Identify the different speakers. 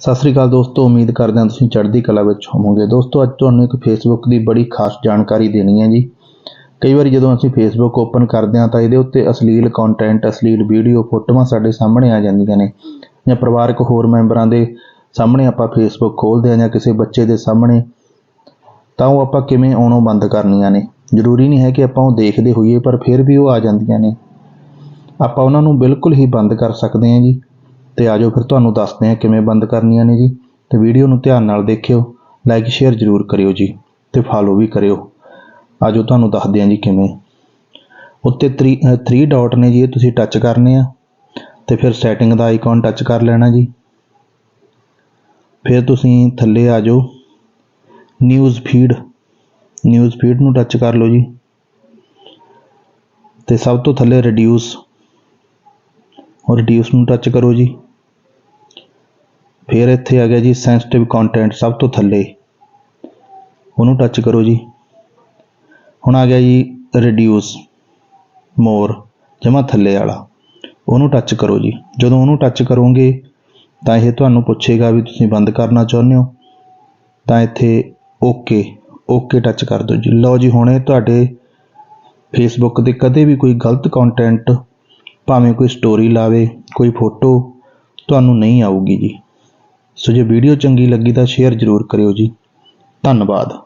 Speaker 1: ਸਤਿ ਸ੍ਰੀ ਅਕਾਲ ਦੋਸਤੋ, ਉਮੀਦ ਕਰਦੇ ਹਾਂ ਤੁਸੀਂ ਚੜ੍ਹਦੀ ਕਲਾ ਵਿੱਚ ਹੋਵੋਗੇ। ਦੋਸਤੋ, ਅੱਜ ਤੁਹਾਨੂੰ ਇੱਕ ਫੇਸਬੁੱਕ ਦੀ ਬੜੀ ਖਾਸ ਜਾਣਕਾਰੀ ਦੇਣੀ ਹੈ ਜੀ। ਕਈ ਵਾਰੀ ਜਦੋਂ ਅਸੀਂ ਫੇਸਬੁੱਕ ਓਪਨ ਕਰਦੇ ਹਾਂ ਤਾਂ ਇਹਦੇ ਉੱਤੇ ਅਸ਼ਲੀਲ ਕੰਟੈਂਟ ਅਸ਼ਲੀਲ ਵੀਡੀਓ ਫੋਟੋਆਂ ਸਾਡੇ ਸਾਹਮਣੇ ਆ ਜਾਂਦੀਆਂ ਨੇ ਜਾਂ ਪਰਿਵਾਰਕ ਹੋਰ ਮੈਂਬਰਾਂ ਦੇ ਸਾਹਮਣੇ ਆਪਾਂ ਫੇਸਬੁੱਕ ਖੋਲ੍ਹਦੇ ਹਾਂ ਜਾਂ ਕਿਸੇ ਬੱਚੇ ਦੇ ਸਾਹਮਣੇ, ਤਾਂ ਉਹ ਆਪਾਂ ਕਿਵੇਂ ਆਉਣੋਂ ਬੰਦ ਕਰਨੀਆਂ ਨੇ? ਜ਼ਰੂਰੀ ਨਹੀਂ ਹੈ ਕਿ ਆਪਾਂ ਉਹ ਦੇਖਦੇ ਹੋਈਏ, ਪਰ ਫਿਰ ਵੀ ਉਹ ਆ ਜਾਂਦੀਆਂ ਨੇ। ਆਪਾਂ ਉਹਨਾਂ ਨੂੰ ਬਿਲਕੁਲ ਹੀ ਬੰਦ ਕਰ ਸਕਦੇ ਹਾਂ ਜੀ। ਤੇ ਆਜੋ ਫਿਰ ਤੁਹਾਨੂੰ ਦੱਸਦੇ ਹਾਂ ਕਿਵੇਂ ਬੰਦ ਕਰਨੀਆਂ ਨੇ ਜੀ। ਤੇ ਵੀਡੀਓ ਨੂੰ ਧਿਆਨ ਨਾਲ ਦੇਖਿਓ ਲਾਈਕ ਸ਼ੇਅਰ ਜ਼ਰੂਰ ਕਰਿਓ ਜੀ ਤੇ ਫਾਲੋ ਵੀ ਕਰਿਓ। ਆਜੋ ਤੁਹਾਨੂੰ ਦੱਸਦੇ ਹਾਂ ਜੀ ਕਿਵੇਂ। ਉੱਤੇ 3 ਡਾਟ ਨੇ ਜੀ, ਇਹ ਤੁਸੀਂ ਟੱਚ ਕਰਨੇ ਆ। ਤੇ ਫਿਰ ਸੈਟਿੰਗ ਦਾ ਆਈਕਨ ਟੱਚ ਕਰ ਲੈਣਾ ਜੀ। ਫਿਰ ਤੁਸੀਂ ਥੱਲੇ ਆ ਜਾਓ। ਨਿਊਜ਼ ਫੀਡ ਨਿਊਜ਼ ਫੀਡ ਨੂੰ ਟੱਚ ਕਰ ਲਓ ਜੀ। ਤੇ ਸਭ ਤੋਂ ਥੱਲੇ ਰਿਡਿਊਸ ਔਰ ਰਿਡਿਊਸ ਨੂੰ ਟੱਚ ਕਰੋ ਜੀ। ਫਿਰ ਇੱਥੇ ਆ ਗਿਆ ਜੀ ਸੈਂਸਿਟਿਵ ਕੰਟੈਂਟ ਸਭ ਤੋਂ ਥੱਲੇ। ਉਹਨੂੰ ਟੱਚ ਕਰੋ ਜੀ। ਹੁਣ ਆ ਗਿਆ ਜੀ ਰਿਡਿਊਸ ਮੋਰ ਜਮਾ ਥੱਲੇ ਵਾਲਾ। ਉਹਨੂੰ ਟੱਚ ਕਰੋ ਜੀ। ਜਦੋਂ ਉਹਨੂੰ ਟੱਚ ਕਰੋਗੇ, ਤਾਂ ਇਹ ਤੁਹਾਨੂੰ ਪੁੱਛੇਗਾ ਵੀ ਤੁਸੀਂ ਬੰਦ ਕਰਨਾ ਚਾਹੁੰਦੇ ਹੋ। ਤਾਂ ਇੱਥੇ ਓਕੇ ਓਕੇ ਟੱਚ ਕਰ ਦਿਓ ਜੀ। ਲਓ ਜੀ, ਹੁਣੇ ਤੁਹਾਡੇ ਫੇਸਬੁੱਕ ਤੇ ਕਦੇ ਵੀ ਕੋਈ ਗਲਤ ਕੰਟੈਂਟ ਭਾਵੇਂ ਕੋਈ ਸਟੋਰੀ ਲਾਵੇ, ਕੋਈ ਫੋਟੋ ਤੁਹਾਨੂੰ ਨਹੀਂ ਆਊਗੀ ਜੀ। ਸੋ ਜੇ ਵੀਡੀਓ ਚੰਗੀ ਲੱਗੀ ਤਾਂ ਸ਼ੇਅਰ ਜ਼ਰੂਰ ਕਰਿਓ ਜੀ। ਧੰਨਵਾਦ।